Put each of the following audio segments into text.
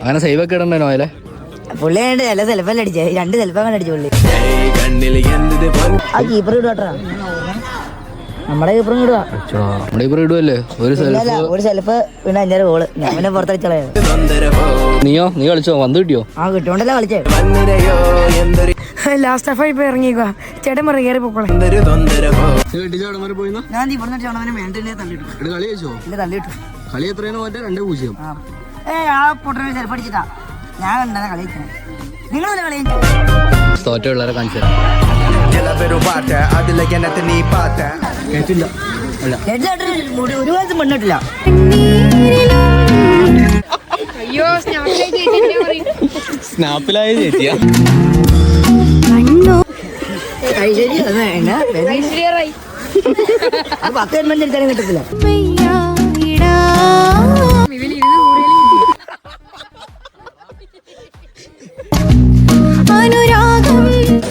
അങ്ങനെ സേവ് ഒക്കെ ഇടണ്ടോ അല്ലേ പുള്ളി ചില സെൽഫെല്ലാം അടിച്ചേ. രണ്ട് സെൽഫൊക്കെ അടിച്ചു പുള്ളി. ആ കീപ്പർ ഇടുവാട്ടാ. നമ്മുടെ കീപ്പറും ഇടുക നമ്മുടെ ഇടുവല്ലേ? ഒരു സെൽഫ് ഒരു സെൽഫ് പിന്നെ അഞ്ചാറ് ഗോൾ ഞാൻ പിന്നെ പുറത്തടിച്ചോളേ നീയോ? നീ കളിച്ചോ? വന്ന് കിട്ടിയോ ആ കിട്ടുകൊണ്ടല്ലേ കളിച്ചേ. ലാസ്റ്റ് ഓഫ് ഇപ്പൊ ഇറങ്ങിക്കുക ചേട്ടൻ പറയും കയറി പോക്കോളെ. പോയിന്നാ? ഞാൻ വേണ്ടേ തള്ളിട്ടു കളി കഴിച്ചോ? ഇല്ല തള്ളിട്ടു കളി എത്രയാണ് രണ്ടേ പൂജ്യം. ആ. ഏ ആ പൊട്ടനെ സെൽഫ് അടിച്ചിട്ടാ. ഞാൻ കണ്ടാ കളിക്കുന്നത് നിങ്ങളല്ലേ കളി തോറ്റ പിള്ളേരെ കാണിച്ചു കേട്ടില്ല. അല്ല. ഒരു ഒരു കാലത്തും പെണ്ണിട്ടില്ല. അയ്യോ സ്നാപ്പിലായ ചേച്ചിയാ. പത്ത് ജന്മം ചെലുത്താനും കിട്ടത്തില്ല.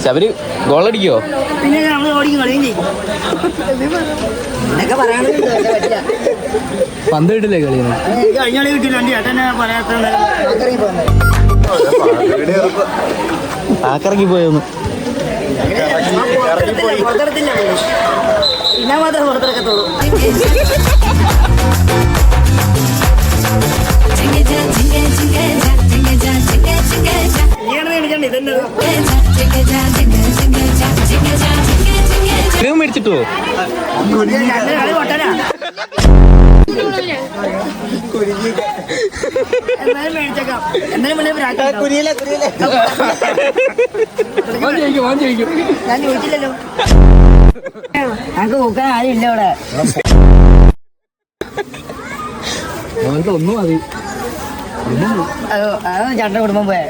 ശബരി ഗോളടിക്കോ? പിന്നെ പന്ത് കിട്ടില്ലേ കളിയുന്നു എനിക്ക് കഴിഞ്ഞ കളി കിട്ടില്ല എന്റെ ചേട്ടനെ പറയാത്ത ആക്കിറങ്ങി പോയൊന്ന്. പിന്നെ മാത്രമേ പുറത്തെടുക്കത്തുള്ളൂ മുന്നേ മേടിച്ചിട്ടോ? ഞാൻ ചോദിച്ചില്ലല്ലോ ഞങ്ങക്ക് നോക്കാൻ ആരും ഇല്ല ഇവിടെ. അവനക്ക് ഒന്നും മതി. ചണ്ട കുടുംബം പോയെ.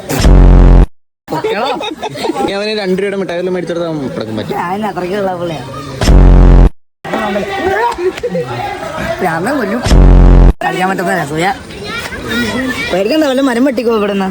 ഇനി അവന് രണ്ടു രൂപയുടെ മിഠായി മേടിച്ചെടുത്താൽ ഇപ്പഴക്കും പറ്റും. ഞാൻ അത്രയ്ക്കുള്ള പുള്ളിയാ. രാമൻ കൊല്ലും. കളിക്കാൻ പറ്റുന്ന രസൂയ പേടിക്കണ്ട വല്ല മരം വെട്ടിക്കോ ഇവിടുന്ന്.